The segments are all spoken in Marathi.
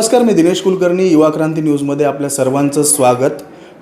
नमस्कार मी दिनेश कुलकर्णी युवा क्रांती न्यूजमध्ये आपल्या सर्वांचं स्वागत.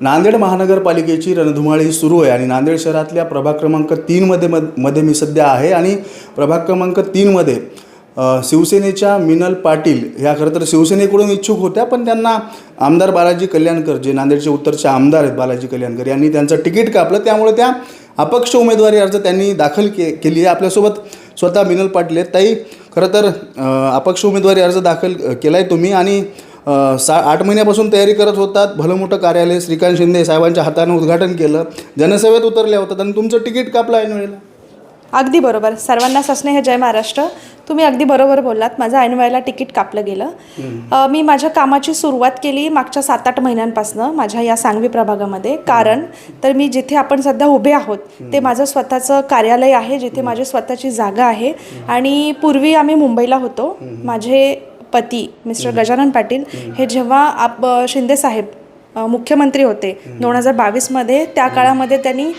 नांदेड महानगरपालिकेची रणधुमाळी सुरू आहे आणि नांदेड शहरातल्या प्रभाग क्रमांक तीनमध्ये मध्ये मी सध्या आहे आणि प्रभाग क्रमांक तीनमध्ये शिवसेनेच्या मिनल पाटील ह्या खरं तर शिवसेनेकडून इच्छुक होत्या पण त्यांना आमदार बालाजी कल्याणकर जे नांदेडचे उत्तरचे आमदार आहेत बालाजी कल्याणकर यांनी त्यांचं तिकीट कापलं. त्यामुळे त्या अपक्ष उमेदवारी अर्ज त्यांनी दाखल के केली आहे. आपल्यासोबत स्वतः मिनल पाटील आहेत. ताई खरं तर अपक्ष उमेदवारी अर्ज दाखल केला आहे तुम्ही आणि सा आठ महिन्यापासून तयारी करत होतात. भलं मोठं कार्यालय श्रीकांत शिंदे साहेबांच्या हाताने उद्घाटन केलं. जनसेवेत उतरल्या होतात आणि तुमचं तिकीट कापलं ऐन वेळेला अगदी बरोबर. सर्वांना सस्ने हे जय महाराष्ट्र. तुम्ही अगदी बरोबर बोललात. माझं ऐन वेळेला तिकीट कापलं गेलं. अ, मी माझ्या कामाची सुरुवात केली मागच्या सात आठ महिन्यांपासून माझ्या या सांगवी प्रभागामध्ये. कारण तर मी जिथे आपण सध्या उभे आहोत ते माझं स्वतःचं कार्यालय आहे जिथे माझी स्वतःची जागा आहे. आणि पूर्वी आम्ही मुंबईला होतो. माझे पती मिस्टर गजानन पाटील हे जेव्हा आप शिंदे साहेब अ, मुख्यमंत्री होते दोन हजार बावीसमध्ये त्या काळामध्ये त्यांनी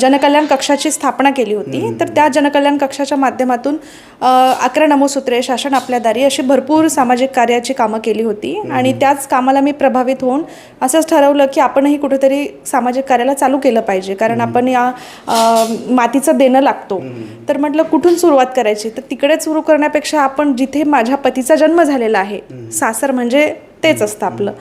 जनकल्याण कक्षाची स्थापना केली होती. तर त्या जनकल्याण कक्षाच्या माध्यमातून अकरा नमोसूत्रे शासन आपल्या दारी अशी भरपूर सामाजिक कार्याची कामं केली होती. आणि त्याच कामाला मी प्रभावित होऊन असंच ठरवलं की आपणही कुठेतरी सामाजिक कार्याला चालू केलं पाहिजे. कारण आपण या मातीचं देणं लागतो. तर म्हटलं कुठून सुरुवात करायची? तर तिकडे सुरू करण्यापेक्षा आपण जिथे माझ्या पतीचा जन्म झालेला आहे सासर म्हणजे तेच असतं आपलं.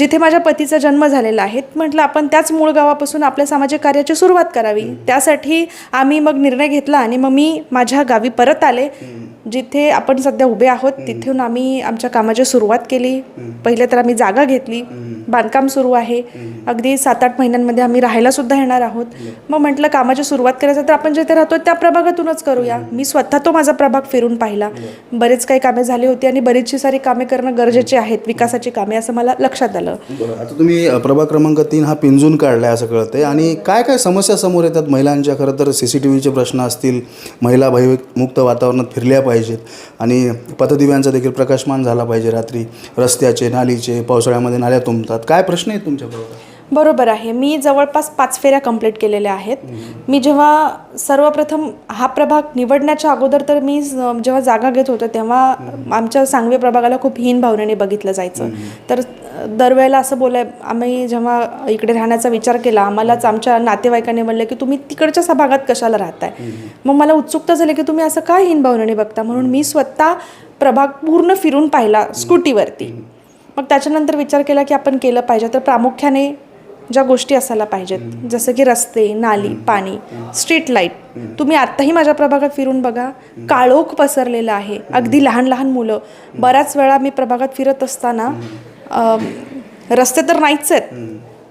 जिथे माझ्या पतीचा जन्म झालेला आहे म्हटलं आपण त्याच मूळ गावापासून आपल्या सामाजिक कार्याची सुरुवात करावी. त्यासाठी आम्ही मग निर्णय घेतला आणि मग मी माझ्या गावी परत आले. जिथे आपण सध्या उभे आहोत तिथून आम्ही आमच्या कामाची सुरुवात केली. पहिले तर आम्ही जागा घेतली. बांधकाम सुरू आहे. अगदी सात आठ महिन्यांमध्ये आम्ही राहायला सुद्धा येणार आहोत. मग म्हटलं कामाची सुरुवात करायचं तर आपण जिथे राहतो त्या प्रभागातूनच करूया. मी स्वतः तो माझा प्रभाग फिरून पाहिला. बरेच काही कामे झाली होती आणि बरीचशी सारी कामे करणं गरजेचे आहेत विकासाची कामे असं मला लक्षात आलं. आता तुम्ही प्रभाग क्रमांक तीन हा पिंजून काढलाय असं कळतंय. आणि काय काय समस्या समोर येतात महिलांच्या? खरं तर सी सी टी व्हीचे प्रश्न असतील महिला भयमुक्त वातावरणात फिरल्या पाहिजेत. आणि पथदिव्यांचा देखील प्रकाशमान झाला पाहिजे रात्री. रस्त्याचे नालीचे पावसाळ्यामध्ये नाल्या तुंबतात. काय प्रश्न आहेत तुमच्याबरोबर? बरोबर आहे. मी जवळपास पाच फेऱ्या कंप्लीट केलेल्या आहेत. मी जेव्हा सर्वप्रथम हा प्रभाग निवडण्याच्या अगोदर तर मी जेव्हा जागा घेत होतो तेव्हा आमच्या सांगवी प्रभागाला खूप हीन भावनेने बघितलं जायचं. तर दरवेळेला असं बोलाय आम्ही जेव्हा इकडे राहण्याचा विचार केला आम्हालाच आमच्या नातेवाईकांनी म्हणलं की तुम्ही तिकडच्याच ह्या भागात कशाला राहताय? मग मला उत्सुकता झाली की तुम्ही असं काय हीन भावनेने बघता? म्हणून मी स्वतः प्रभाग पूर्ण फिरून पाहिला स्कूटीवरती. मग त्याच्यानंतर विचार केला की आपण केलं पाहिजे. तर प्रामुख्याने ज्या गोष्टी असायला पाहिजेत जसं की रस्ते नाली पाणी स्ट्रीट लाइट तुम्ही आत्ताही माझ्या प्रभागात फिरून बघा. काळोख पसरलेला आहे. अगदी लहान लहान मुलं. बऱ्याच वेळा मी प्रभागात फिरत असताना रस्ते तर नाहीच आहेत.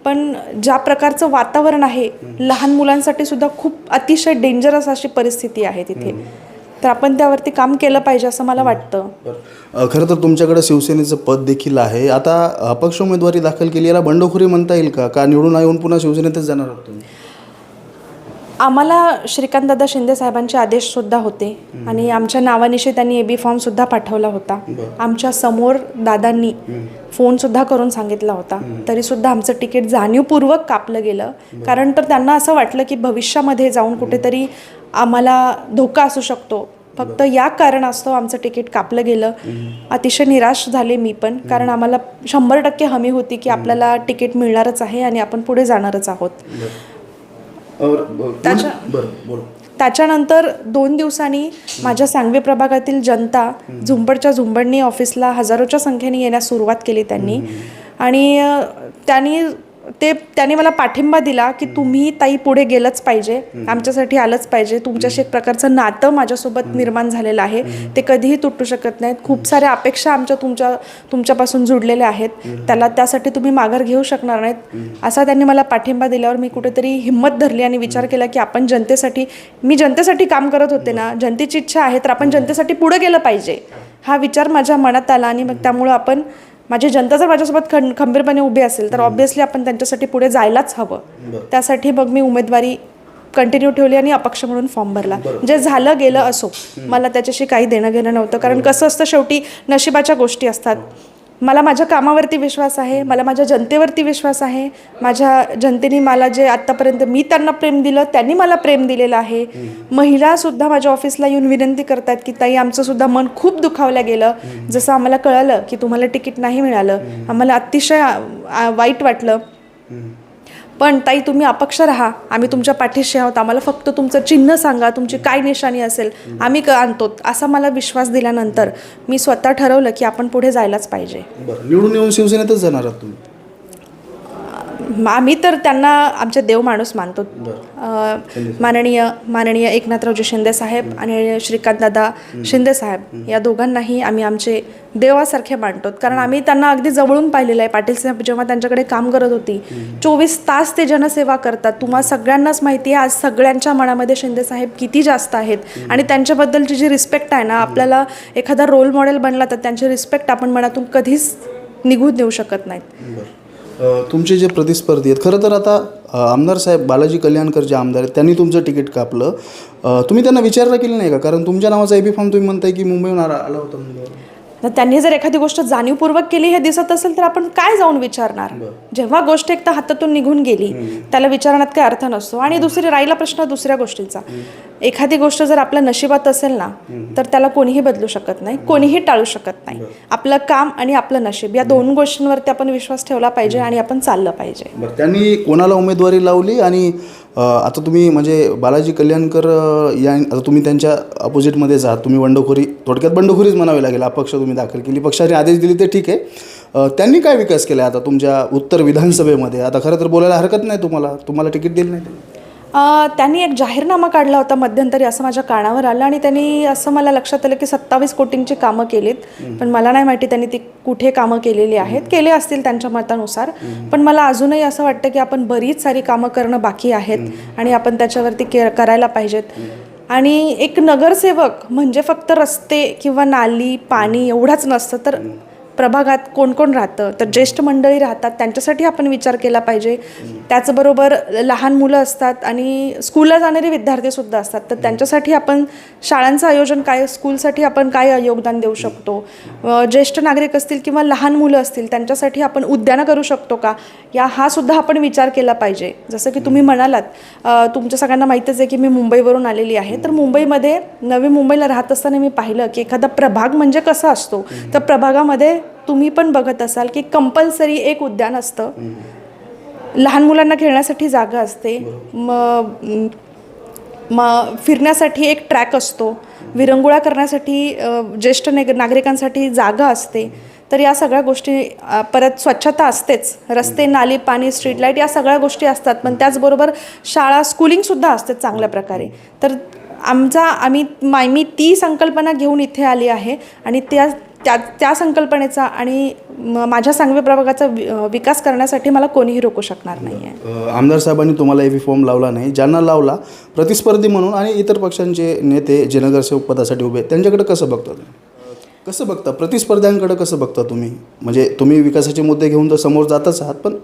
पण ज्या प्रकारचं वातावरण आहे लहान मुलांसाठी सुद्धा खूप अतिशय डेंजरस अशी परिस्थिती आहे तिथे. तर आपण त्यावरती काम केलं पाहिजे असं मला वाटतं. खरं तर तुमच्याकडे शिवसेनेचं पद देखील आहे. आता अपक्ष उमेदवारी दाखल केली याला बंडखोरी म्हणता येईल का? का निवडून येऊन पुन्हा शिवसेनेतच जाणार आहात तुम्ही? आम्हाला श्रीकांतदादा शिंदे साहेबांचे आदेश सुद्धा होते. आणि आमच्या नावानिशी त्यांनी ए बी फॉर्म सुद्धा पाठवला होता. आमच्यासमोर दादांनी फोन सुद्धा करून सांगितला होता. तरी सुद्धा आमचं तिकीट जाणीवपूर्वक कापलं गेलं. कारण तर त्यांना असं वाटलं की भविष्यामध्ये जाऊन कुठेतरी आम्हाला धोका असू शकतो. फक्त या कारणास्तव आमचं तिकीट कापलं गेलं. अतिशय निराश झाले मी पण. कारण आम्हाला शंभर टक्के हमी होती की आपल्याला तिकीट मिळणारच आहे आणि आपण पुढे जाणारच आहोत. त्याच्या- बरं त्याच्यानंतर दोन दिवसांनी माझ्या सांगवी प्रभागातील जनता झुंबडच्या झुंबडणी ऑफिसला हजारोच्या संख्येने येण्यास सुरुवात केली त्यांनी. आणि त्यांनी ते त्यांनी मला पाठिंबा दिला की तुम्ही ताई पुढे गेलंच पाहिजे. आमच्यासाठी आलंच पाहिजे. तुमच्याशी एक प्रकारचं नातं माझ्यासोबत निर्माण झालेलं आहे. ते कधीही तुटू शकत नाहीत. खूप साऱ्या अपेक्षा आमच्या तुमच्या तुमच्यापासून जुडलेल्या आहेत. त्याला त्यासाठी तुम्ही माघार घेऊ शकणार नाहीत. असा त्यांनी मला पाठिंबा दिल्यावर मी कुठेतरी हिंमत धरली आणि विचार केला की आपण जनतेसाठी मी जनतेसाठी काम करत होते ना जनतेची इच्छा आहे तर आपण जनतेसाठी पुढे गेलं पाहिजे. हा विचार माझ्या मनात आला आणि मग त्यामुळं आपण माझी जनता जर माझ्यासोबत खं खंबीरपणे उभी असेल तर ऑब्व्हियसली आपण त्यांच्यासाठी पुढे जायलाच हवं. त्यासाठी मग मी उमेदवारी कंटिन्यू ठेवली आणि अपक्ष म्हणून फॉर्म भरला. जे झालं गेलं असो मला त्याच्याशी काही देणं घेणं नव्हतं. कारण कसं असतं शेवटी नशिबाच्या गोष्टी असतात. मला माझ्या कामावरती विश्वास आहे मला माझ्या जनतेवरती विश्वास आहे माझ्या जनतेने मला जे आत्तापर्यंत मी त्यांना प्रेम दिलं त्यांनी मला प्रेम दिलेलं आहे. महिलासुद्धा माझ्या ऑफिसला येऊन विनंती करतात की ताई आमचंसुद्धा मन खूप दुखावलं गेलं. जसं आम्हाला कळालं की तुम्हाला तिकीट नाही मिळालं. आम्हाला अतिशय वाईट वाटलं. पण ताई तुम्ही अपक्ष राहा. आम्ही तुमच्या पाठीशी आहोत. आम्हाला फक्त तुमचं चिन्ह सांगा. तुमची काय निशाणी असेल आम्ही क आणतो असा मला विश्वास दिल्यानंतर मी स्वतः ठरवलं की आपण पुढे जायलाच पाहिजे. बरं निवडून येऊन शिवसेनेतच जाणार आहात तुम्ही. आम्ही तर त्यांना आमचे देव माणूस मानतो. माननीय माननीय एकनाथरावजी शिंदे साहेब आणि श्रीकांतदादा शिंदे साहेब या दोघांनाही आम्ही आमचे देवासारखे मानतो. कारण आम्ही त्यांना अगदी जवळून पाहिलेलं आहे. पाटील साहेब जेव्हा त्यांच्याकडे काम करत होती चोवीस तास ते जनसेवा करतात. तुम्हाला सगळ्यांनाच माहिती आहे आज सगळ्यांच्या मनामध्ये शिंदे साहेब किती जास्त आहेत. आणि त्यांच्याबद्दलची जी रिस्पेक्ट आहे ना आपल्याला एखादा रोल मॉडेल बनला तर त्यांची रिस्पेक्ट आपण मनातून कधीच निघून देऊ शकत नाहीत. तुमचे जे प्रतिस्पर्धी आहेत खरं तर आता आमदार साहेब बालाजी कल्याणकर जे आमदार आहेत त्यांनी तुमचं तिकीट कापलं. तुम्ही त्यांना विचारलं केलं नाही का? कारण तुमच्या नावाचा एबी फॉर्म तुम्ही म्हणताय की मुंबईहून आला आला होता मुंबईवर तर त्यांनी जर एखादी गोष्ट जाणीवपूर्वक केली हे दिसत असेल तर आपण काय जाऊन विचारणार? जेव्हा गोष्ट एकदा हातातून निघून गेली त्याला विचारण्यात काही अर्थ नसतो. आणि दुसरी राहिला प्रश्न दुसऱ्या गोष्टीचा. एखादी गोष्ट जर आपल्या नशिबात असेल ना तर त्याला कोणीही बदलू शकत नाही कोणीही टाळू शकत नाही. आपलं काम आणि आपलं नशीब या दोन गोष्टींवरती आपण विश्वास ठेवला पाहिजे आणि आपण चाललं पाहिजे. त्यांनी कोणाला उमेदवारी लावली आणि आता तुम्ही म्हणजे बालाजी कल्याणकर या आता तुम्ही त्यांच्या अपोजिटमध्ये जा तुम्ही बंडखोरी थोडक्यात बंडखोरीच म्हणावी लागेल अपक्ष तुम्ही दाखल केली पक्षाने आदेश दिले ते ठीक आहे. त्यांनी काय विकास केला आता तुमच्या उत्तर विधानसभेमध्ये? आता खरं तर बोलायला हरकत नाही तुम्हाला तुम्हाला तिकीट दिलं नाही. त्यांनी. एक जाहीरनामा काढला होता मध्यंतरी असं माझ्या कानावर आलं आणि त्यांनी असं मला लक्षात आलं की सत्तावीस कोटींची कामं केलीत. पण मला नाही माहिती त्यांनी ती कुठे कामं केलेली आहेत. केले असतील त्यांच्या मतानुसार. पण मला अजूनही असं वाटतं की आपण बरीच सारी कामं करणं बाकी आहेत आणि आपण त्याच्यावरती के करायला पाहिजेत. आणि एक नगरसेवक म्हणजे फक्त रस्ते किंवा नाली पाणी एवढाच नसतं. तर प्रभागात कोण कोण राहतं? तर ज्येष्ठ मंडळी राहतात त्यांच्यासाठी आपण विचार केला पाहिजे. त्याचबरोबर लहान मुलं असतात आणि स्कूलला जाणारे विद्यार्थीसुद्धा असतात. तर त्यांच्यासाठी आपण शाळांचं आयोजन काय स्कूलसाठी आपण काय योगदान देऊ शकतो? ज्येष्ठ नागरिक असतील किंवा लहान मुलं असतील त्यांच्यासाठी आपण उद्यानं करू शकतो का? या हा सुद्धा आपण विचार केला पाहिजे. जसं की तुम्ही म्हणालात तुमच्या सगळ्यांना माहीतच आहे की मी मुंबईवरून आलेली आहे. तर मुंबईमध्ये नवी मुंबईला राहत असताना मी पाहिलं की एखादा प्रभाग म्हणजे कसा असतो? तर प्रभागामध्ये तुम्ही पण बघत असाल की कंपल्सरी एक उद्यान असतं. लहान मुलांना खेळण्यासाठी जागा असते. मग मग फिरण्यासाठी एक ट्रॅक असतो. विरंगुळा करण्यासाठी ज्येष्ठ नाग नागरिकांसाठी जागा असते. तर या सगळ्या गोष्टी परत स्वच्छता असतेच. रस्ते नाली पाणी स्ट्रीट लाइट या सगळ्या गोष्टी असतात. पण त्याचबरोबर शाळा स्कूलिंगसुद्धा असते चांगल्या प्रकारे. तर आमचा आम्ही मी ती संकल्पना घेऊन इथे आली आहे. आणि त्या त्या त्या संकल्पनेचा आणि माझ्या सांगवी प्रभागाचा वि- विकास करण्यासाठी मला कोणीही रोखू शकणार नाही आहे आमदार साहेबांनी तुम्हाला एबी फॉर्म लावला नाही. ज्यांना लावला प्रतिस्पर्धी म्हणून आणि इतर पक्षांचे नेते जे नगरसेवक पदासाठी उभे आहेत त्यांच्याकडे कसं बघता तुम्ही? कसं बघता? प्रतिस्पर्ध्यांकडे कसं बघता तुम्ही? म्हणजे तुम्ही विकासाचे मुद्दे घेऊन तर समोर जातच आहात पण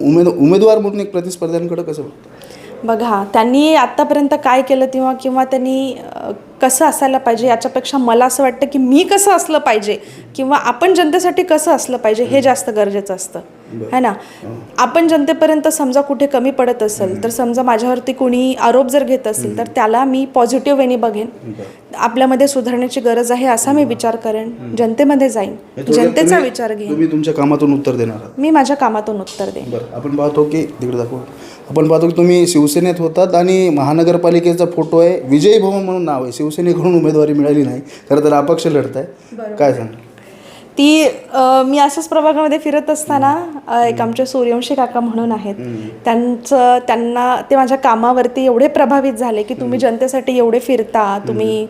उमेद उमेदवार म्हणून एक प्रतिस्पर्ध्यांकडे कसं बघता? बघा त्यांनी आत्तापर्यंत काय केलं तेव्हा किंवा त्यांनी कसं असायला पाहिजे याच्यापेक्षा मला असं वाटतं की मी कसं असलं पाहिजे किंवा आपण जनतेसाठी कसं असलं पाहिजे हे जास्त गरजेचं असतं. है ना? आपण जनतेपर्यंत समजा कुठे कमी पडत असेल तर समजा माझ्यावरती कोणी आरोप जर घेत असेल तर त्याला मी पॉझिटिव्ह वेने बघेन. आपल्यामध्ये सुधारण्याची गरज आहे असा मी विचार करेन. जनतेमध्ये जाईन. जनतेचा विचार घेईन. तुमच्या कामातून उत्तर देणार मी माझ्या कामातून उत्तर देईन. आपण पाहतो की तिकडे दाखव. आपण पाहतो की तुम्ही शिवसेनेत होतात आणि महानगरपालिकेचा फोटो आहे विजयी भवन म्हणून नाव आहे. शिवसेनेकडून उमेदवारी मिळाली नाही. खरं तर अपक्ष लढत आहे काय सांग ती अ, मी असंच प्रभागामध्ये फिरत असताना अ, एक आमचे सूर्यवंशी काका म्हणून आहेत. त्यांचं त्यांना ते माझ्या कामावरती एवढे प्रभावित झाले की तुम्ही जनतेसाठी एवढे फिरता तुम्ही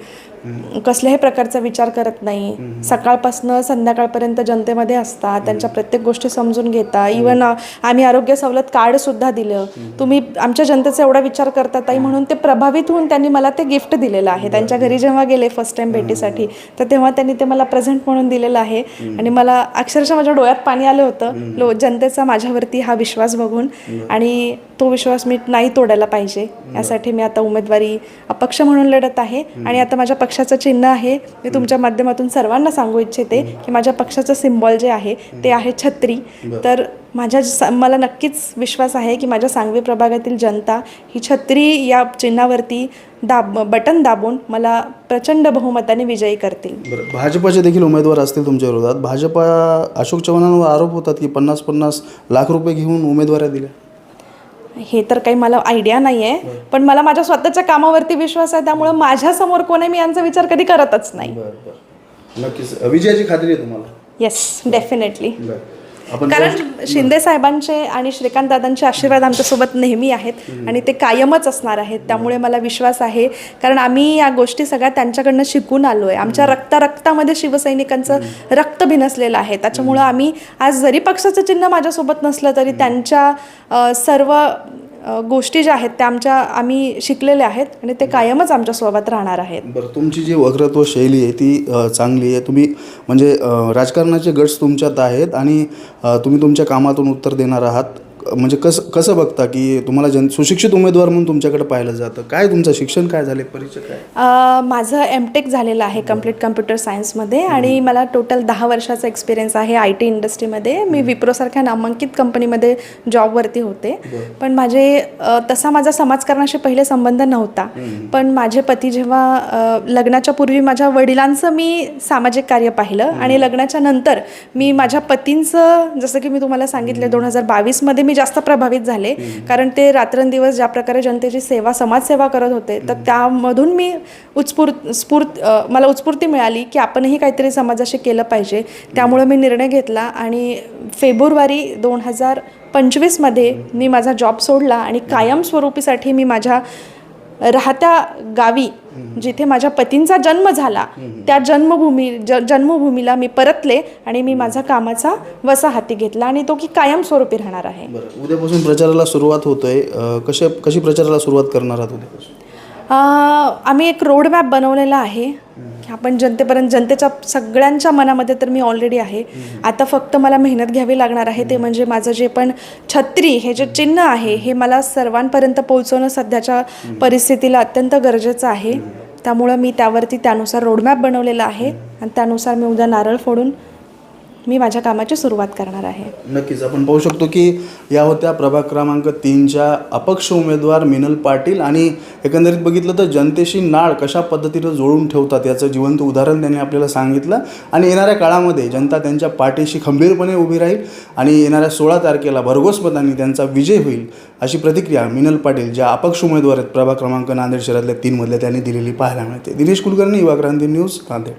कसल्याही प्रकारचा विचार करत नाही. सकाळपासनं संध्याकाळपर्यंत जनतेमध्ये असता त्यांच्या प्रत्येक गोष्टी समजून घेता. इवन आम्ही आरोग्य सवलत कार्ड सुद्धा दिलं. तुम्ही आमच्या जनतेचा एवढा विचार करता ताई म्हणून ते प्रभावित होऊन त्यांनी मला ते गिफ्ट दिलेलं आहे. त्यांच्या घरी जेव्हा गेले फर्स्ट टाइम भेटीसाठी तर तेव्हा त्यांनी ते मला प्रेझेंट म्हणून दिलेलं आहे. आणि मला अक्षरशः माझ्या डोळ्यात पाणी आलं होतं. लो जनतेचा माझ्यावरती हा विश्वास बघून. आणि तो विश्वास मी नाही तोडायला पाहिजे. यासाठी मी आता उमेदवारी अपक्ष म्हणून लढत आहे. आणि आता माझ्या पक्षाचं चिन्ह आहे. मी तुमच्या माध्यमातून सर्वांना सांगू इच्छिते की माझ्या पक्षाचं सिम्बॉल जे आहे ते आहे छत्री. तर माझ्या मला नक्कीच विश्वास आहे की माझ्या सांगवी प्रभागातील जनता ही छत्री या चिन्हावरती दाब बटन दाबून मला प्रचंड बहुमताने विजयी करतील. भाजपचे देखील उमेदवार असतील तुमच्या विरोधात. भाजपा अशोक चव्हाणांवर आरोप होतात की पन्नास पन्नास लाख रुपये घेऊन उमेदवाऱ्या दिल्या. हे तर काही मला आयडिया नाही आहे पण मला माझ्या स्वतःच्या कामावरती विश्वास आहे त्यामुळं माझ्यासमोर कोण आहे मी यांचा विचार कधी करतच नाही. बरं बरं. नक्कीच. विजयाची खात्री आहे तुम्हाला? येस डेफिनेटली बरं. कारण शिंदे साहेबांचे आणि श्रीकांत दादांचे आशीर्वाद आमच्यासोबत नेहमी आहेत आणि ते कायमच असणार आहेत. त्यामुळे मला विश्वास आहे. कारण आम्ही या गोष्टी सगळ्या त्यांच्याकडनं शिकून आलो आहे आमच्या रक्ता रक्तामध्ये शिवसैनिकांचं रक्त भिनसलेलं आहे. त्याच्यामुळं आम्ही आज जरी पक्षाचं चिन्ह माझ्यासोबत नसलं तरी त्यांच्या सर्व गोष्टी ज्या आहेत त्या आमच्या आम्ही शिकलेल्या आहेत आणि ते कायमच आमच्यासोबत राहणार आहेत. बरं तुमची जी वक्रत्व शैली आहे ती चांगली आहे. तुम्ही म्हणजे राजकारणाचे गट्स तुमच्यात आहेत आणि तुम्ही तुमच्या कामातून उत्तर देणार आहात. म्हणजे कसं कसं बघता की तुम्हाला जन सुशिक्षित उमेदवार म्हणून तुमच्याकडे पाहिलं जातं? काय तुमचं शिक्षण काय झाले परिचय काय? अ, माझं एम टेक झालेलं आहे कंप्लीट कम्प्युटर सायन्समध्ये आणि मला टोटल दहा वर्षाचा एक्सपिरियन्स आहे आय टी इंडस्ट्रीमध्ये मी विप्रोसारख्या नामांकित कंपनीमध्ये जॉबवरती होते. पण माझे अ, तसा माझा समाजकारणाशी पहिले संबंध नव्हता. पण माझे पती जेव्हा अ, लग्नाच्या पूर्वी माझ्या वडिलांचं मी सामाजिक कार्य पाहिलं आणि लग्नाच्या नंतर मी माझ्या पतींचं जसं की मी तुम्हाला सांगितलं दोन हजार बावीसमध्ये मी जास्त प्रभावित झाले. कारण ते रात्रंदिवस ज्या प्रकारे जनतेची सेवा समाजसेवा करत होते तर त्यामधून मी उत्स्फूर्त स्फूर्त मला उत्स्फूर्ती मिळाली की आपणही काहीतरी समाजाशी केलं पाहिजे. त्यामुळं मी निर्णय घेतला आणि फेब्रुवारी दोन हजार पंचवीसमध्ये मी माझा जॉब सोडला आणि कायमस्वरूपीसाठी मी माझ्या राहत्या गावी जिथे माझ्या पतींचा जन्म झाला त्या जन्मभूमी ज जन्मभूमीला मी परतले आणि मी माझा कामाचा वसा हाती घेतला आणि तो की कायमस्वरूपी राहणार आहे. उद्यापासून प्रचाराला सुरुवात होतोय. कशा कशी प्रचाराला सुरुवात करणार आहात उद्यापासून? आम्ही एक रोड मॅप बनवलेला आहे. की आपण जनतेपर्यंत जनतेच्या सगळ्यांच्या मनामध्ये तर मी ऑलरेडी आहे. आता फक्त मला मेहनत घ्यावी लागणार आहे ते म्हणजे माझं जे पण छत्री हे जे चिन्ह आहे हे मला सर्वांपर्यंत पोहोचवणं सध्याच्या परिस्थितीला अत्यंत गरजेचं आहे. त्यामुळं मी त्यावरती त्यानुसार रोडमॅप बनवलेला आहे. आणि त्यानुसार मी उद्या नारळ फोडून मी माझ्या कामाची सुरुवात करणार आहे. नक्कीच. आपण पाहू शकतो की या होत्या प्रभाग क्रमांक तीनच्या अपक्ष उमेदवार मिनल पाटील आणि एकंदरीत बघितलं तर जनतेशी नाळ कशा पद्धतीनं जोडून ठेवतात याचं जिवंत उदाहरण त्यांनी आपल्याला सांगितलं. आणि येणाऱ्या काळामध्ये जनता त्यांच्या पाठीशी खंबीरपणे उभी राहील आणि येणाऱ्या सोळा तारखेला भरघोस मतांनी त्यांचा विजय होईल अशी प्रतिक्रिया मिनल पाटील ज्या अपक्ष उमेदवार आहेत प्रभाग क्रमांक नांदेड शहरातल्या तीनमधल्या त्यांनी दिलेली पाहायला मिळते. दिनेश कुलकर्णी युवा क्रांती न्यूज नांदेड.